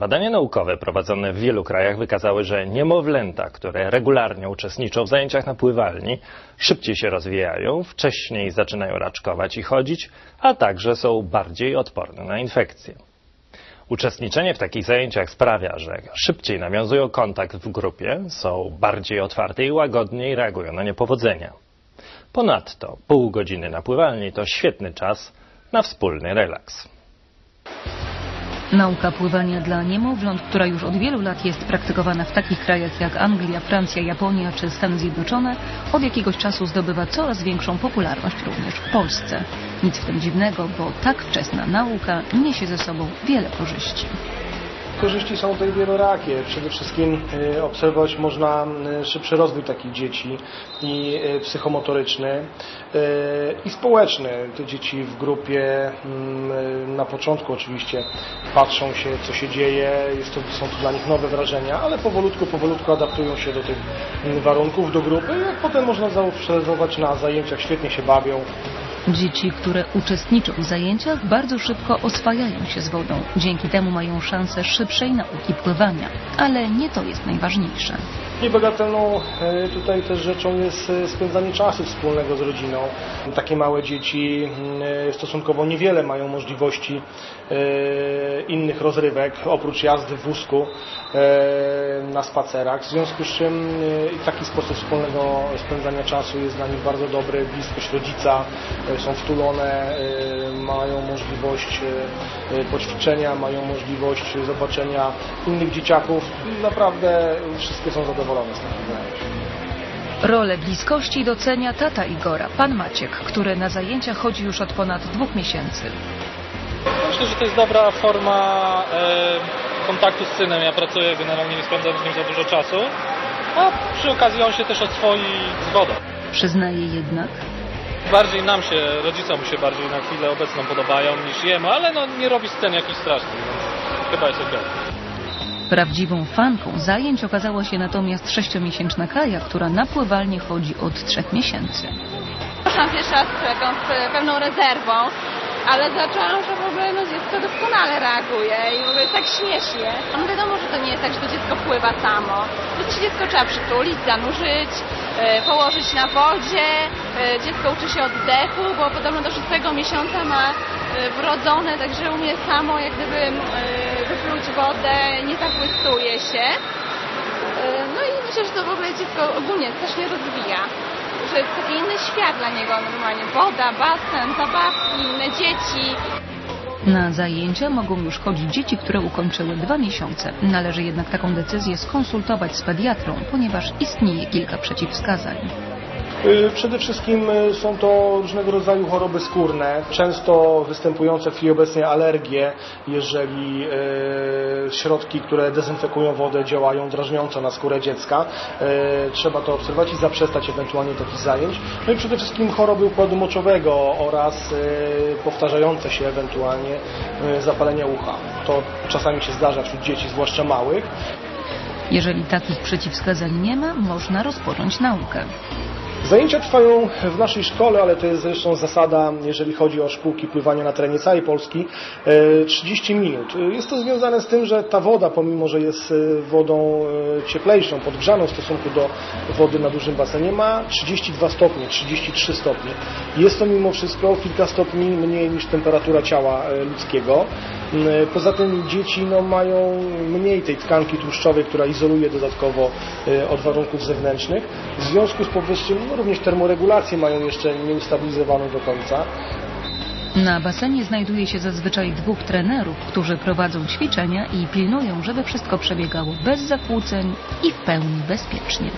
Badania naukowe prowadzone w wielu krajach wykazały, że niemowlęta, które regularnie uczestniczą w zajęciach na pływalni, szybciej się rozwijają, wcześniej zaczynają raczkować i chodzić, a także są bardziej odporne na infekcje. Uczestniczenie w takich zajęciach sprawia, że szybciej nawiązują kontakt w grupie, są bardziej otwarte i łagodniej reagują na niepowodzenia. Ponadto pół godziny na pływalni to świetny czas na wspólny relaks. Nauka pływania dla niemowląt, która już od wielu lat jest praktykowana w takich krajach jak Anglia, Francja, Japonia czy Stany Zjednoczone, od jakiegoś czasu zdobywa coraz większą popularność również w Polsce. Nic w tym dziwnego, bo tak wczesna nauka niesie ze sobą wiele korzyści. Korzyści są tutaj wielorakie. Przede wszystkim y, obserwować można y, szybszy rozwój takich dzieci i y, psychomotoryczny i społeczny. Te dzieci w grupie mm, na początku oczywiście patrzą się, co się dzieje, jest to, są to dla nich nowe wrażenia, ale powolutku, powolutku adaptują się do tych mm, warunków, do grupy. Jak potem można zaobserwować na zajęciach, świetnie się bawią. Dzieci, które uczestniczą w zajęciach, bardzo szybko oswajają się z wodą. Dzięki temu mają szansę szybszej nauki pływania. Ale nie to jest najważniejsze. Niebagatelną e, tutaj też rzeczą jest e, spędzanie czasu wspólnego z rodziną. Takie małe dzieci e, stosunkowo niewiele mają możliwości innych rozrywek, oprócz jazdy w wózku na spacerach. W związku z czym taki sposób wspólnego spędzania czasu jest dla nich bardzo dobry. Bliskość rodzica, są wtulone, mają możliwość poćwiczenia, mają możliwość zobaczenia innych dzieciaków. Naprawdę wszystkie są zadowolone z takich zajęć. Rolę bliskości docenia tata Igora, pan Maciek, który na zajęcia chodzi już od ponad dwóch miesięcy. Myślę, że to jest dobra forma e, kontaktu z synem. Ja pracuję, generalnie nie spędzam z nim za dużo czasu. A przy okazji on się też oswoi z wodą. Przyznaje jednak, Bardziej nam się, rodzicom się bardziej na chwilę obecną podobają niż jemu, ale no nie robi scen jakichś strasznych, więc chyba jest okej. Prawdziwą fanką zajęć okazała się natomiast sześciomiesięczna Kaja, która na pływalnię chodzi od trzech miesięcy. Poszłam pierwszy raz z z pewną rezerwą, ale zaczęłam, że w ogóle no, dziecko doskonale reaguje i w ogóle jest tak śmiesznie. No wiadomo, że to nie jest tak, że to dziecko pływa samo. To się dziecko trzeba przytulić, zanurzyć, e, położyć na wodzie. E, dziecko uczy się oddechu, bo podobno do szóstego miesiąca ma e, wrodzone, także umie samo jak gdyby wypluć wodę, nie zapłystuje się. E, No i myślę, że to w ogóle dziecko ogólnie strasznie rozwija. Że jest taki inny świat dla niego normalnie. Woda, basen, zabawki, inne dzieci. Na zajęcia mogą już chodzić dzieci, które ukończyły dwa miesiące. Należy jednak taką decyzję skonsultować z pediatrą, ponieważ istnieje kilka przeciwwskazań. Y, Przede wszystkim y, są to różnego rodzaju choroby skórne, często występujące w chwili obecnej alergie, jeżeli y, środki, które dezynfekują wodę działają drażniąco na skórę dziecka. Trzeba to obserwować i zaprzestać ewentualnie takich zajęć. No i przede wszystkim choroby układu moczowego oraz powtarzające się ewentualnie zapalenia ucha. To czasami się zdarza wśród dzieci, zwłaszcza małych. Jeżeli takich przeciwwskazań nie ma, można rozpocząć naukę. Zajęcia trwają w naszej szkole, ale to jest zresztą zasada, jeżeli chodzi o szkółki pływania na terenie całej Polski, e, 30 minut. Jest to związane z tym, że ta woda, pomimo że jest e, wodą e, cieplejszą, podgrzaną w stosunku do wody na dużym basenie, ma 32 stopnie, 33 stopnie. Jest to mimo wszystko kilka stopni mniej niż temperatura ciała e, ludzkiego. M, Poza tym dzieci no, mają mniej tej tkanki tłuszczowej, która izoluje dodatkowo e, od warunków zewnętrznych. W związku z powyższym no, również termoregulację mają jeszcze nieustabilizowaną do końca. Na basenie znajduje się zazwyczaj dwóch trenerów, którzy prowadzą ćwiczenia i pilnują, żeby wszystko przebiegało bez zakłóceń i w pełni bezpiecznie.